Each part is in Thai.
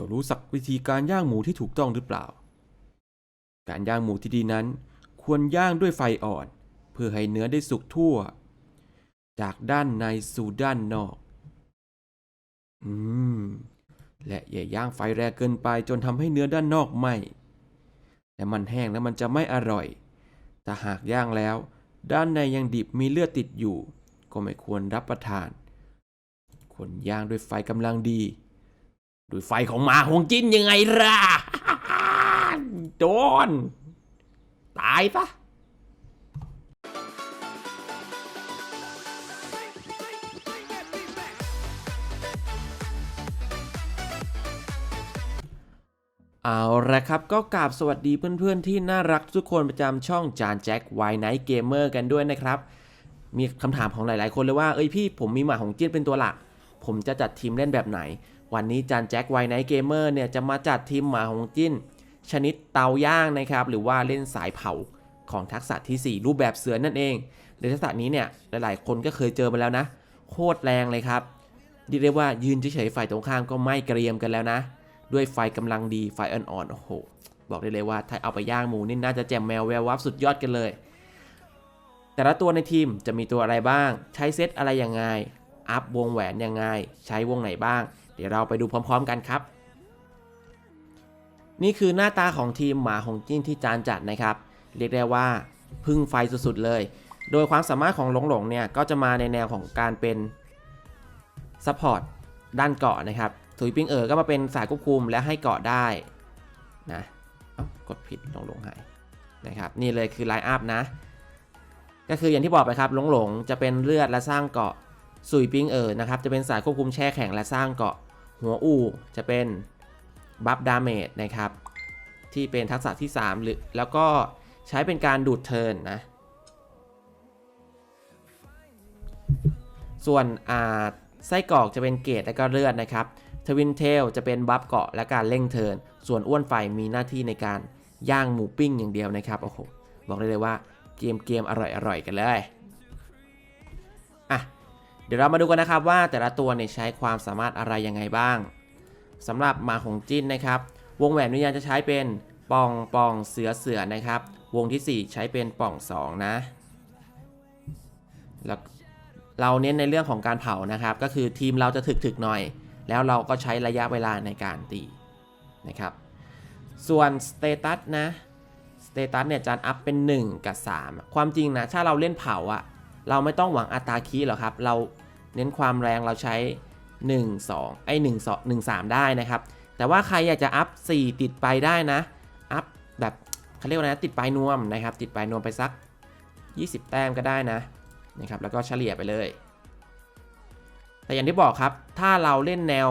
จ้ารู้สักวิธีการย่างหมูที่ถูกต้องหรือเปล่า การย่างหมูที่ดีนั้น ควรย่างด้วยไฟอ่อน เพื่อให้เนื้อได้สุกทั่ว จากด้านในสู่ด้านนอก อืม และอย่าย่างไฟแรงเกินไปจนทำให้เนื้อด้านนอกไหม้และมันแห้งแล้วมันจะไม่อร่อย แต่หากย่างแล้ว ด้านในยังดิบมีเลือดติดอยู่ ก็ไม่ควรรับประทาน ควรย่างด้วยไฟกำลังดี ด้วยไฟของหมาหงจิ้นยังไงล่ะโดนตายปะเอาละครับก็กราบสวัสดีเพื่อนๆ ที่น่ารักทุกคนประจำช่องจานแจ็คไวไนท์เกมเมอร์กันด้วยนะครับ มีคำถามของหลายๆ คนเลยว่า เอ้ยพี่ผมมีหมาของจิ้นเป็นตัวหลัก ผมจะจัดทีมเล่นแบบไหน วันนี้จานแจ็คไวไนท์เกมเมอร์เนี่ยจะมาจัดทีมหมาของจิ้น ชนิดเตาย่างนะครับ หรือว่าเล่นสายเผาของทักษะทีสี่4 รูปแบบเสือนั่นเองในทักษะนี้เนี่ยหลายๆ คนก็เคยเจอมาแล้วนะ โคตรแรงเลยครับเรียกได้ว่ายืนเฉยๆฝ่ายตรงข้ามก็ไม่เกรียมกันแล้วนะ ด้วยไฟกำลังดีไฟอ่อนๆโอ้โหบอกได้เลยว่าถ้าเอาไปย่างหมูนี่น่าจะแจ่มแมวแวววับสุดยอดกันเลย แต่ละตัวในทีมจะมีตัวอะไรบ้าง ใช้เซตอะไรยังไง อัพวงแหวนยังไง ใช้วงไหนบ้าง ดี๋ยวเราไปดูพร้อมๆกันครับ นี่คือหน้าตาของทีมหมาของจิ้นที่จานจัดนะครับ เรียกได้ว่าพึ่งไฟสุดๆเลย โดยความสามารถของหลงหลงเนี่ยก็จะมาในแนวของการเป็นซัพพอร์ตด้านเกาะนะครับถุยปิงเอ๋อก็มาเป็นสายควบคุมและให้เกาะได้นะเอ้ากดผิดหลงหลงหายนะครับนี่เลยคือไลน์อัพนะก็คืออย่างที่บอกไปครับหลงหลงจะเป็นเลือดและสร้างเกาะสุยปิงเอ๋อนะครับจะเป็นสายควบคุมแช่แข็งและสร้างเกาะ หัวอู่จะเป็นบัฟดาเมจนะครับ ที่เป็นทักษะที่ 3 หรือแล้วก็ใช้เป็นการดูดเทิร์นนะ ส่วนอ่าไส้กรอกจะเป็นเกรดและก็เลือดนะครับทวินเทลจะเป็นบัฟเกาะและการเร่งเทิร์นส่วนอ้วนไฟมีหน้าที่ในการย่างหมูปิ้งอย่างเดียวนะครับโอ้โหบอกได้เลยว่าเกมเกมอร่อยๆกันเลยอะ เดี๋ยวเรามาดูกันนะครับว่าแต่ละตัวเนี่ยใช้ความสามารถอะไรยังไงบ้างสำหรับหมาของจิ้นนะครับ วงแหวนวิญญาณจะใช้เป็นปองปองเสือเสือนะครับ วงทีสี่ 4 ใช้เป็นป่อง 2 นะแล้วเราเน้นในเรื่องของการเผานะครับ ก็คือทีมเราจะถึกๆหน่อย แล้วเราก็ใช้ระยะเวลาในการตีนะครับ ส่วนสเตตัสนะสเตตัสเนี่ยจานอัพเป็น 1 กับ 3 ความจริงนะ ถ้าเราเล่นเผาอะ เราไม่ต้องหวังอัตราคีย์หรอกครับ เราเน้นความแรงเราใช้ 1 2 ไอ้1 2 1 3 ได้นะครับ แต่ว่าใครอยากจะอัพ 4 ติดไปได้นะ อัพแบบเขาเรียกว่านะติดปลายนวมนะครับ ติดปลายนวมไปสัก 20 แต้มก็ได้นะนะครับ แล้วก็เฉลี่ยไปเลย แต่อย่างที่บอกครับ ถ้าเราเล่นแนว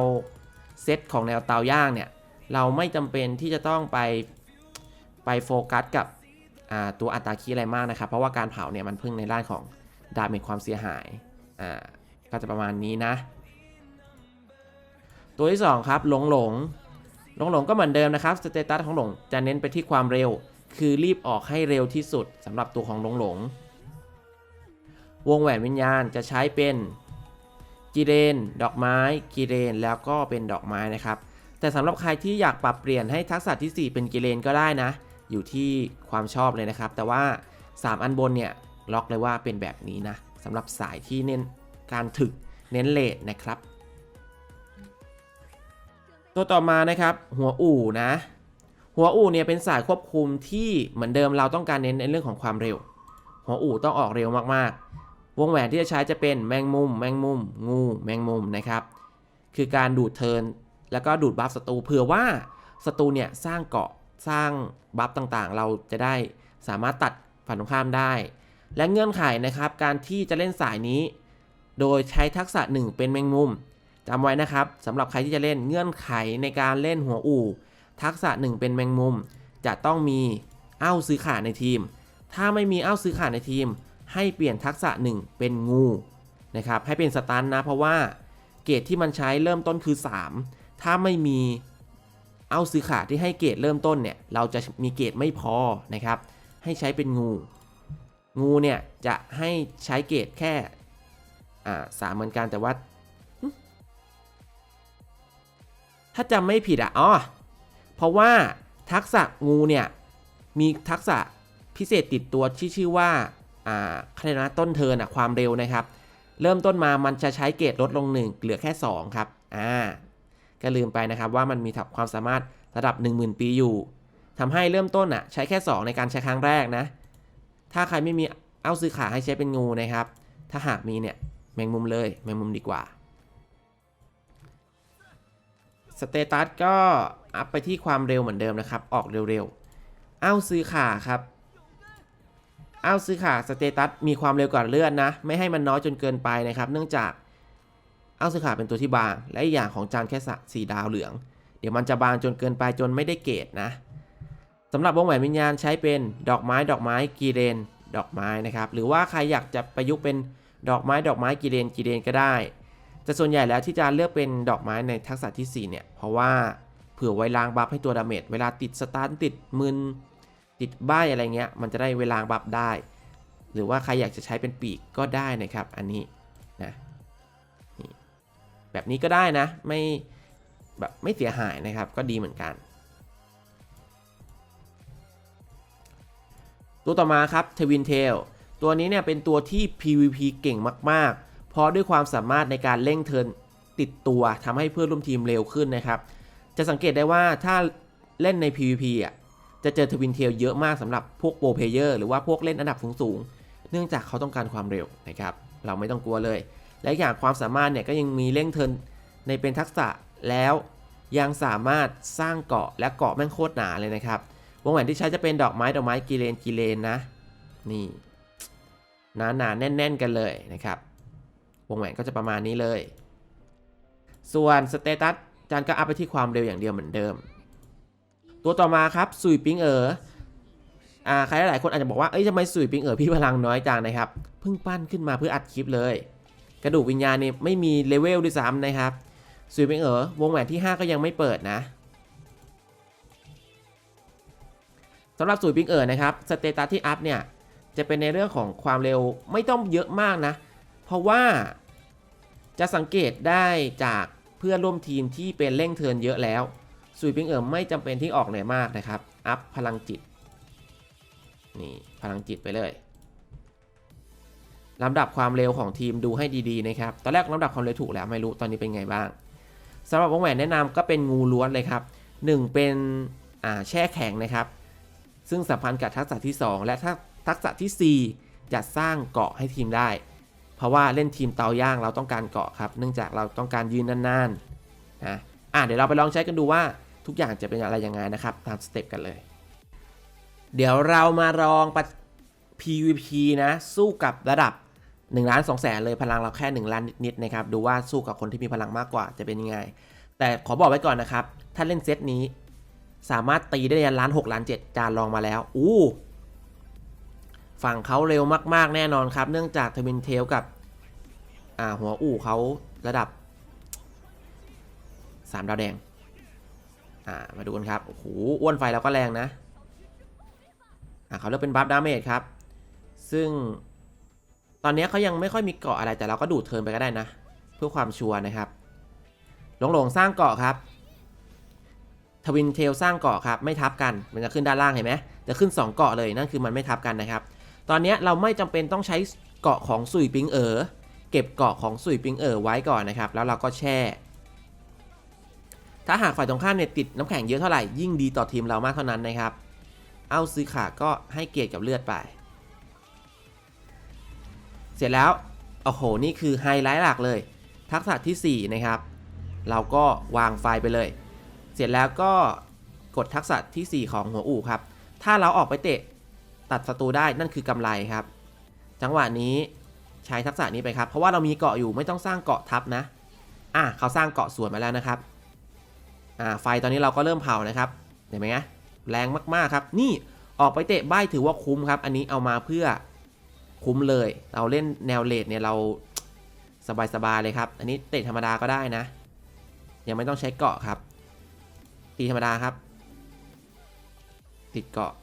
เซตของแนวเตาย่างเนี่ย เราไม่จำเป็นที่จะต้องไปไปโฟกัสกับตัวอัตราคีย์อะไรมากนะครับ เพราะว่าการเผาเนี่ยมันพึ่งในด้านของ ดาเมจความเสียหาย อ่า ก็จะประมาณนี้นะ ตัวที่ 2 ครับหลงหลงหลงหลงก็เหมือนเดิมนะครับ สเตตัสของหลงจะเน้นไปที่ความเร็ว คือรีบออกให้เร็วที่สุดสำหรับตัวของหลงหลง วงแหวนวิญญาณจะใช้เป็นกีเรน ดอกไม้กีเรน แล้วก็เป็นดอกไม้นะครับ แต่สำหรับใครที่อยากปรับเปลี่ยนให้ทักษะทีสี่4 เป็นกีเรนก็ได้นะ อยู่ที่ความชอบเลยนะครับ แต่ว่า 3 อันบนเนี่ย ล็อกเลยว่าเป็นแบบนี้นะสำหรับสายที่เน้นการถึกเน้นเลทนะครับ ตัวต่อมานะครับ หัวอู่นะ หัวอู่เนี่ยเป็นสายควบคุมที่เหมือนเดิมเราต้องการเน้นในเรื่องของความเร็ว หัวอู่ต้องออกเร็วมากๆ วงแหวนที่จะใช้จะเป็นแมงมุม แมงมุม งู แมงมุมนะครับ คือการดูดเทินแล้วก็ดูดบัฟศัตรูเผื่อว่าศัตรูเนี่ยสร้างเกาะสร้างบัฟต่างๆ เราจะได้สามารถตัดฝั่งตรงข้ามได้ และเงื่อนไขนะครับการที่จะเล่นสายนี้ โดยใช้ทักษะ 1 เป็นแมงมุมจำไว้นะครับสำหรับใครที่จะเล่นเงื่อนไขในการเล่นหัวอู่ ทักษะ 1 เป็นแมงมุม จะต้องมีเอ้าซื้อขาในทีม ถ้าไม่มีเอ้าซื้อขาในทีม ให้เปลี่ยนทักษะ 1 เป็นงูนะครับให้เป็นสตันนะเพราะว่าเกรดที่มันใช้เริ่มต้นคือ 3 ถ้าไม่มีเอ้าซื้อขาที่ให้เกรดเริ่มต้นเนี่ยเราจะมีเกรดไม่พอนะครับให้ใช้เป็นงู งูเนี่ยจะให้ใช้เกรดแค่อ่าสามเหมือนกันแต่ว่า ถ้าจำไม่ผิดอะอ๋อเพราะว่าทักษะงูเนี่ยมีทักษะพิเศษติดตัวที่ชื่อว่าอ่าคะแนนนะต้นเทินอะความเร็วนะครับ เริ่มต้นมามันจะใช้เกรดลดลง 1 เหลือแค่ 2 ครับอ่าก็ลืมไปนะครับว่ามันมีความสามารถระดับ 10,000 ปีอยู่ทำให้เริ่มต้นอะใช้แค่ 2 ในการใช้ครั้งแรกนะ ถ้าใครไม่มีเอาซื้อขาให้ใช้เป็นงูนะครับ ถ้าหากมีเนี่ยแมงมุมเลยแมงมุมดีกว่าสเตตัสก็อัพไปที่ความเร็วเหมือนเดิมนะครับ ออกเร็วๆ เอาซื้อขาครับเอาซื้อขาสเตตัสมีความเร็วกว่าเลือนนะ ไม่ให้มันน้อยจนเกินไปนะครับ เนื่องจากเอาซื้อขาเป็นตัวที่บาง และอีกอย่างของจานแค่สะสีดาวเหลือง เดี๋ยวมันจะบางจนเกินไปจนไม่ได้เกรดนะ สำหรับวงแหวนวิญญาณใช้เป็นดอกไม้ดอกไม้กีเรนดอกไม้นะครับ หรือว่าใครอยากจะประยุกต์เป็นดอกไม้ดอกไม้กีเรนกีเรนก็ได้ แต่ส่วนใหญ่แล้วที่จะเลือกเป็นดอกไม้ในทักษะที่4เนี่ย เพราะว่าเผื่อไว้ล้างบัฟให้ตัวดาเมจเวลาติดสตาร์ทติดมึนติดบ้ายอะไรเงี้ย มันจะได้เวลาบัฟได้ หรือว่าใครอยากจะใช้เป็นปีกก็ได้นะครับ อันนี้นะแบบนี้ก็ได้นะไม่แบบไม่เสียหายนะครับก็ดีเหมือนกัน ตัวต่อมาครับทวินเทลตัวนี้เนี่ยเป็นตัวที่ PVP เก่งมากๆ เพราะด้วยความสามารถในการเร่งเทินติดตัวทำให้เพื่อนร่วมทีมเร็วขึ้นนะครับ จะสังเกตได้ว่าถ้าเล่นใน PVP อะจะเจอทวินเทลเยอะมากสำหรับพวกโปรเพเยอร์หรือว่าพวกเล่นอันดับสูงๆ เนื่องจากเขาต้องการความเร็วนะครับ เราไม่ต้องกลัวเลย และอย่างความสามารถเนี่ยก็ยังมีเร่งเทินในเป็นทักษะแล้วยังสามารถสร้างเกาะและเกาะแม่งโคตรหนาเลยนะครับ วงแหวนที่ใช้จะเป็นดอกไม้ดอกไม้กีเลนกีเลนนะ นี่หนาหนาแน่น ๆ กันเลยนะครับ วงแหวนก็จะประมาณนี้เลย ส่วนสเตตัสจานก็อัพไปที่ความเร็วอย่างเดียวเหมือนเดิม ตัวต่อมาครับสุยปิงเอ๋ออ่าใครหลายคนอาจจะบอกว่าเอ้ยทำไมสุยปิงเอ๋อพี่พลังน้อยจังนะครับเพิ่งปั้นขึ้นมาเพื่ออัดคลิปเลย กระดูกวิญญาณนี่ไม่มีเลเวลด้วยซ้ำนะครับสุยปิงเอ๋อวงแหวนที่ 5 ก็ยังไม่เปิดนะ สำหรับสูตรปิงเอ๋อนะครับสเตตัสที่อัพเนี่ยจะเป็นในเรื่องของความเร็วไม่ต้องเยอะมากนะ เพราะว่าจะสังเกตได้จากเพื่อนร่วมทีมที่เป็นเร่งเทินเยอะแล้วสูตรปิงเอ๋อไม่จำเป็นที่ออกเหนื่อยมากนะครับอัพพลังจิตนี่พลังจิตไปเลยลำดับความเร็วของทีมดูให้ดีๆนะครับ ตอนแรกลำดับความเร็วถูกแล้วไม่รู้ตอนนี้เป็นไงบ้างสำหรับวงแหวนแนะนำก็เป็นงูล้วนเลยครับหนึ่งเป็นอ่าแช่แข็งนะครับ ซึ่งสัมพันธ์กับทักษะที่ 2 และทักษะที่ 4 จะสร้างเกาะให้ทีมได้ เพราะว่าเล่นทีมเตาย่างเราต้องการเกาะครับ เนื่องจากเราต้องการยืนนานๆนะอะเดี๋ยวเราไปลองใช้กันดูว่าทุกอย่างจะเป็นอะไรยังไงนะครับตามสเต็ปกันเลย เดี๋ยวเรามาลองปะ PVP นะสู้กับระดับ1ล้าน2แสนเลยพลังเราแค่ 1 ล้านนิดๆนะครับดูว่าสู้กับคนที่มีพลังมากกว่าจะเป็นยังไง แต่ขอบอกไว้ก่อนนะครับ ถ้าเล่นเซตนี้ สามารถตีได้ยันล้านหกล้านเจ็ดจานลองมาแล้วอู้ฝั่งเขาเร็วมาก ๆ แน่นอนครับ เนื่องจากเทวินเทลกับอ่าหัวอู่เขาระดับ 3 ดาวแดงอ่ามาดูกันครับ โอ้โห อ้วนไฟแล้วก็แรงนะอ่าเขาเลือกเป็นบัฟดาเมจครับ ซึ่งตอนนี้เขายังไม่ค่อยมีเกาะอะไรแต่เราก็ดูดเทิร์นไปก็ได้นะ เพื่อความชัวร์นะครับ หลงหลงสร้างเกาะครับ ทวินเทลสร้างเกาะครับไม่ทับกัน มันจะขึ้นด้านล่างเห็นไหมจะขึ้น 2 เกาะเลยนั่นคือมันไม่ทับกันนะครับ ตอนนี้เราไม่จำเป็นต้องใช้เกาะของสุยปิงเอ๋อเก็บเกาะของสุยปิงเอ๋อไว้ก่อนนะครับ แล้วเราก็แช่ ถ้าหากฝ่ายตรงข้ามเนี่ยติดน้ำแข็งเยอะเท่าไหร่ยิ่งดีต่อทีมเรามากเท่านั้นนะครับ เอาซื้อขาก็ให้เกียรติกับเลือดไป เสร็จแล้วโอ้โหนี่คือไฮไลท์หลักเลย ทักษะทีสี่4นะครับเราก็วางไฟไปเลย เสร็จแล้วก็กดทักษะทีสี่ 4 ของหัวอู่ครับ ถ้าเราออกไปเตะตัดศัตรูได้นั่นคือกำไรครับ จังหวะนี้ใช้ทักษะนี้ไปครับ เพราะว่าเรามีเกาะอยู่ไม่ต้องสร้างเกาะทับนะ อะเขาสร้างเกาะสวนมาแล้วนะครับ อ่าไฟตอนนี้เราก็เริ่มเผานะครับเห็นไหมฮะแรงมากๆครับ นี่ออกไปเตะใบถือว่าคุ้มครับ อันนี้เอามาเพื่อคุ้มเลย เราเล่นแนวเลดเนี่ยเราสบายๆเลยครับ อันนี้เตะธรรมดาก็ได้นะ ยังไม่ต้องใช้เกาะครับ ตีธรรมดาครับ ติดเกาะ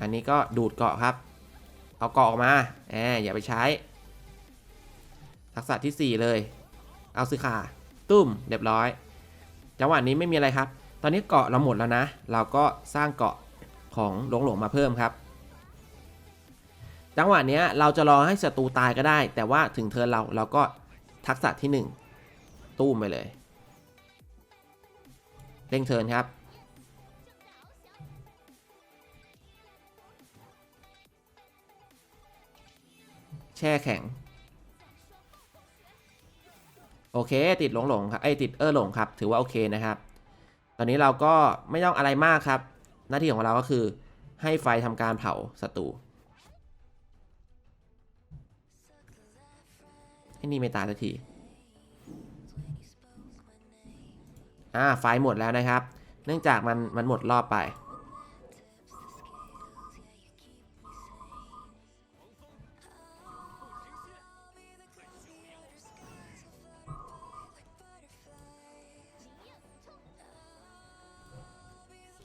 อันนี้ก็ดูดเกาะครับ เอาเกาะออกมาแอบอย่าไปใช้ ทักษะที่ 4 เลย เอาซื้อขาตุ้มเรียบร้อย จังหวะนี้ไม่มีอะไรครับ ตอนนี้เกาะเราหมดแล้วนะ เราก็สร้างเกาะของหลงหลงมาเพิ่มครับ จังหวะเนี้ยเราจะรอให้ศัตรูตายก็ได้ แต่ว่าถึงเทินเราเราก็ทักษะที่ 1ตู้มไปเลย เร่งเทิร์นครับ แช่แข็ง โอเค ติดหลงหลงครับไอยติดเออหลงครับ ถือว่าโอเคนะครับ ตอนนี้เราก็ไม่ต้องอะไรมากครับ หน้าที่ของเราก็คือ ให้ไฟทำการเผาศัตรูไอ้นี่ไม่ตายสักที อ่าไฟหมดแล้วนะครับ เนื่องจากมันมันหมดรอบไป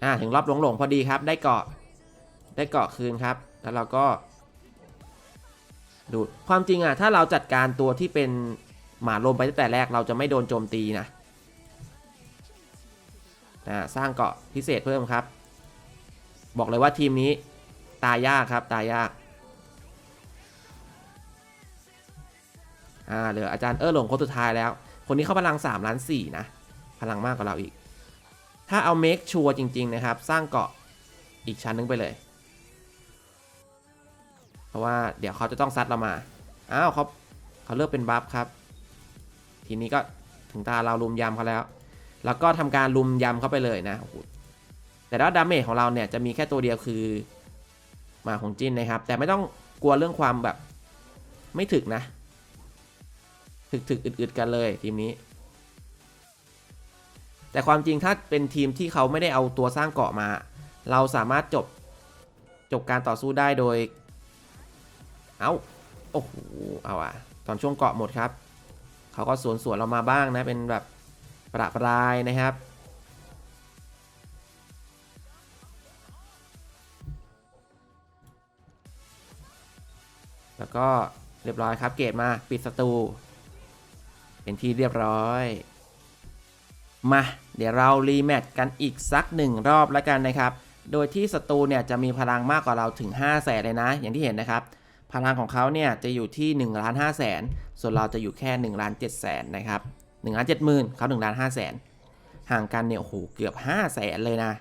อ่าถึงรอบหลงหลงๆพอดีครับ ได้เกาะได้เกาะคืนครับ แล้วเราก็ดูดความจริงอะถ้าเราจัดการตัวที่เป็นหมาลมไปตั้งแต่แรกเราจะไม่โดนโจมตีนะ อ่าสร้างเกาะพิเศษเพิ่มครับ บอกเลยว่าทีมนี้ตายยากครับตายยากอ่าเหลืออาจารย์เออหลงคนสุดท้ายแล้ว คนนี้เข้าพลัง3ล้าน4นะพลังมากกว่าเราอีก ถ้าเอาเมคชัวร์จริง ๆ นะครับ สร้างเกาะอีกชั้นนึงไปเลย เพราะว่าเดี๋ยวเขาจะต้องซัดเรามา อ้าวเขาเขาเลือกเป็นบัฟครับ ทีนี้ก็ถึงตาเราลุมยำเขาแล้ว แล้วก็ทำการลุมยำเข้าไปเลยนะ แต่แล้วดาเมจของเราเนี่ยจะมีแค่ตัวเดียวคือมาของจินนะครับ แต่ไม่ต้องกลัวเรื่องความแบบไม่ถึกนะ ถึกถึกๆอึดๆกันเลยทีมนี้ แต่ความจริงถ้าเป็นทีมที่เขาไม่ได้เอาตัวสร้างเกาะมา เราสามารถจบจบการต่อสู้ได้โดย เอ้า โอ้โห เอาอะตอนช่วงเกาะหมดครับ เขาก็สวนสวนเรามาบ้างนะ เป็นแบบ ประปรายนะครับ แล้วก็เรียบร้อยครับ เกตมาปิดศัตรูเป็นที่เรียบร้อย มา เดี๋ยวเรารีแมตช์กันอีกสักหนึ่งรอบแล้วกันนะครับ โดยที่ศัตรูเนี่ยจะมีพลังมากกว่าเราถึง5 0 0แสนเลยนะ อย่างที่เห็นนะครับ พลังของเขาเนี่ยจะอยู่ที่1ล้าน5แสนส่วนเราจะอยู่แค่1ล้าน7แสนนะครับ 1ล้าน7หมื่นเขา1ล้าน5แสนห่างกันเนี่ยโอ้โหเกือบ5 0 0แสนเลยนะ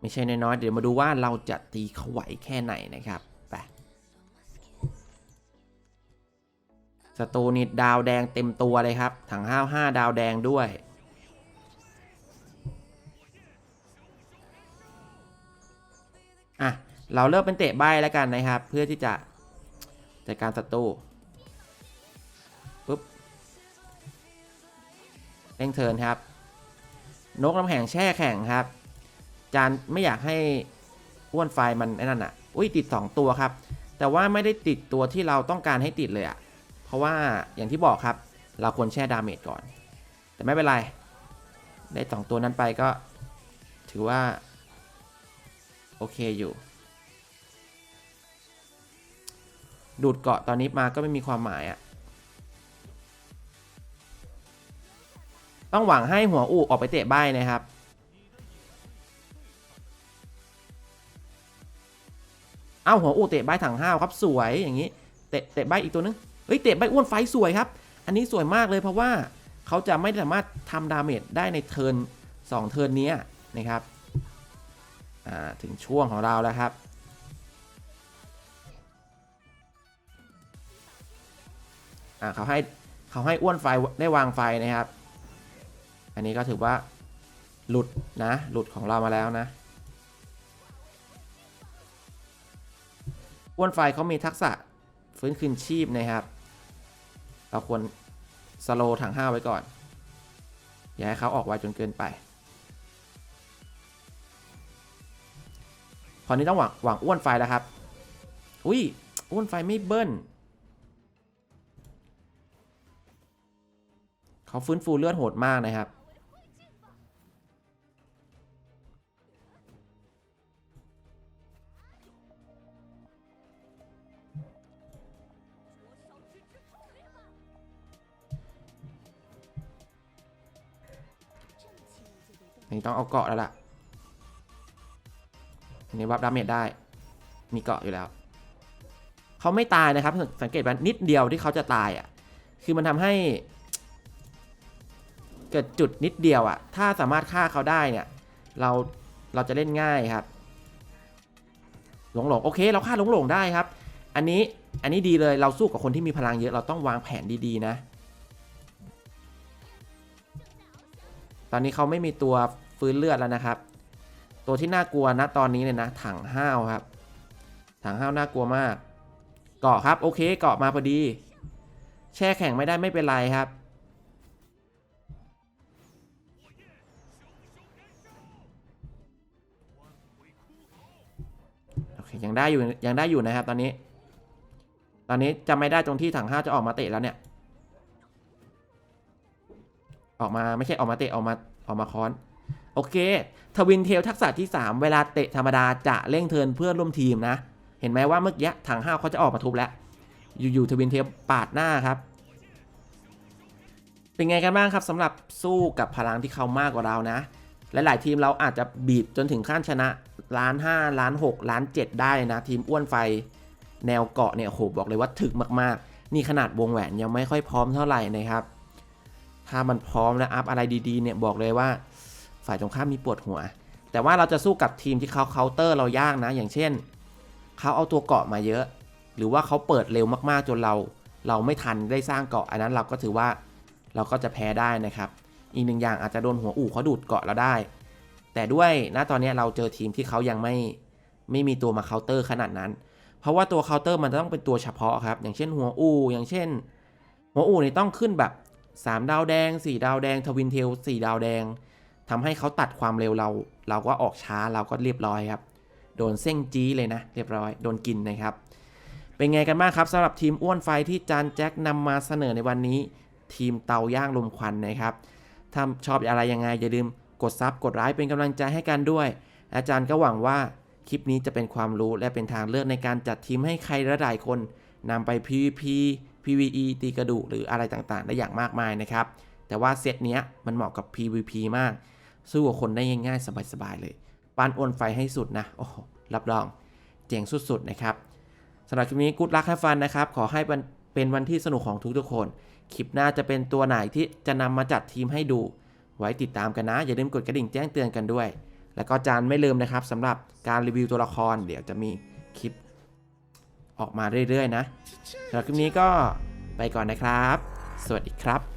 ไม่ใช่น้อยๆเดี๋ยวมาดูว่าเราจะตีเขาไหวแค่ไหนนะครับไปศัตรูนี่ดาวแดงเต็มตัวเลยครับ ถังห้าว5ดาวแดงด้วยอะเราเริ่มเป็นเตะใบแล้วกันนะครับ เพื่อที่จะจัดการศัตรู เร่งเทินครับ นกน้ำแข็งแช่แข็งครับ จานไม่อยากให้อ้วนไฟมันไอ้นั่นอะ อุ้ยติด 2 ตัวครับ แต่ว่าไม่ได้ติดตัวที่เราต้องการให้ติดเลยอะ เพราะว่าอย่างที่บอกครับ เราควรแช่ดาเมจก่อน แต่ไม่เป็นไร ได้ 2 ตัวนั้นไปก็ ถือว่า โอเคอยู่ ดูดเกาะตอนนี้มาก็ไม่มีความหมายอะ ต้องหวังให้หัวอูออกไปเตะใบนะครับเอ้าหัวอูเตะใบถังห้าวครับสวยอย่างนี้เตะเตะใบอีกตัวนึงเฮ้ยเตะใบอ้วนไฟสวยครับ อันนี้สวยมากเลยเพราะว่าเขาจะไม่สามารถทำดาเมจได้ในเทิร์น2เทิร์นนี้นะครับถึงช่วงของเราแล้วครับเขาให้เขาให้อ้วนไฟได้วางไฟนะครับ อันนี้ก็ถือว่าหลุดนะ หลุดของเรามาแล้วนะอ้วนไฟเขามีทักษะฟื้นคืนชีพนะครับ เราควรสโลถังห้าไว้ก่อน อย่าให้เขาออกไวจนเกินไป คราวนี้ต้องหวังหวังอ้วนไฟแล้วครับ อุ้ยอ้วนไฟไม่เบิ้ลเขาฟื้นฟูเลือดโหดมากนะครับ นนี้ต้องเอาเกาะแล้วล่ะนนี้วับดาเมจได้ มีเกาะอยู่แล้วเขาไม่ตายนะครับ สังเกตว่านิดเดียวที่เขาจะตายอะ คือมันทำให้ เกิดจุดนิดเดียวอะ ถ้าสามารถฆ่าเขาได้เนี่ย เราเราจะเล่นง่ายครับหลงหลงโอเค เราฆ่าหลงหลงได้ครับ อันนี้อันนี้ดีเลยเราสู้กับคนที่มีพลังเยอะเราต้องวางแผนดีๆนะ ตอนนี้เขาไม่มีตัว ฟื้นเลือดแล้วนะครับ ตัวที่น่ากลัวนะตอนนี้เลยนะ ถังห้าวครับ ถังห้าวน่ากลัวมาก เกาะครับ โอเค เกาะมาพอดี แช่แข็งไม่ได้ไม่เป็นไรครับ โอเค ยังได้อยู่ ยังได้อยู่นะครับตอนนี้ ตอนนี้จำไม่ได้ตรงที่ถังห้าวจะออกมาเตะแล้วเนี่ยออกมาไม่ใช่ออกมาเตะออกมาออกมาค้อน โอเค ทวินเทลทักษะที่ 3 เวลาเตะธรรมดาจะเร่งเทินเพื่อนร่วมทีมนะ เห็นไหมว่าเมื่อกี้ถังห้าวเขาจะออกมาทุบแล้ว อยู่ๆทวินเทลปาดหน้าครับ เป็นไงกันบ้างครับสำหรับสู้กับพลังที่เขามากกว่าเรานะหลายๆทีมเราอาจจะบีบจนถึงขั้นชนะล้านห้าล้านหกล้านเจ็ดได้นะ ทีมอ้วนไฟแนวเกาะเนี่ยโอ้โหบอกเลยว่าถึกมากๆ นี่ขนาดวงแหวนยังไม่ค่อยพร้อมเท่าไหร่นะครับ ถ้ามันพร้อมและอัพอะไรดีๆเนี่ยบอกเลยว่า ฝ่ายตรงข้ามมีปวดหัว แต่ว่าเราจะสู้กับทีมที่เขาเคาน์เตอร์เรายากนะ อย่างเช่น เขาเอาตัวเกาะมาเยอะ หรือว่าเขาเปิดเร็วมากๆจนเรา เราไม่ทันได้สร้างเกาะอันนั้นเราก็ถือว่าเราก็จะแพ้ได้นะครับ อีกหนึ่งอย่างอาจจะโดนหัวอู่เขาดูดเกาะเราได้ แต่ด้วยณตอนนี้เราเจอทีมที่เขายังไม่ไม่มีตัวมาเคาน์เตอร์ขนาดนั้น เพราะว่าตัวเคาน์เตอร์มันจะต้องเป็นตัวเฉพาะครับ อย่างเช่นหัวอู่อย่างเช่น หัวอู่นี่ต้องขึ้นแบบ 3 ดาวแดง 4 ดาวแดงทวินเทล4ดาวแดง ทำให้เขาตัดความเร็วเรา เราก็ออกช้าเราก็เรียบร้อยครับ โดนเส้งจี้เลยนะ เรียบร้อย โดนกินนะครับ เป็นไงกันบ้างครับสำหรับทีมอ้วนไฟที่จานแจ็คนำมาเสนอในวันนี้ ทีมเตาย่างลมควันนะครับถ้าชอบอะไรยังไงอย่าลืมกดซับกดไลค์เป็นกำลังใจให้กันด้วย อาจารย์ก็หวังว่าคลิปนี้จะเป็นความรู้และเป็นทางเลือกในการจัดทีมให้ใครหลายๆคนนำไป PVP PVE ตีกระดูกหรืออะไรต่างๆ ได้อย่างมากมายนะครับ แต่ว่าเซตเนี้ยมันเหมาะกับ PVP มาก สู้กับคนได้ง่ายๆ สบายๆเลย ปานโอนไฟให้สุดนะ โอ้รับรอง เจ๋งสุดๆนะครับสำหรับคลิปนี้กูดลักให้ฟันนะครับ ขอให้เป็นเป็นวันที่สนุกของทุกๆคน คลิปหน้าจะเป็นตัวไหนที่จะนำมาจัดทีมให้ดู ไว้ติดตามกันนะ อย่าลืมกดกระดิ่งแจ้งเตือนกันด้วย แล้วก็จานไม่ลืมนะครับสำหรับการรีวิวตัวละคร เดี๋ยวจะมีคลิปออกมาเรื่อยๆนะสำหรับคลิปนี้ก็ไปก่อนนะครับ สวัสดีครับ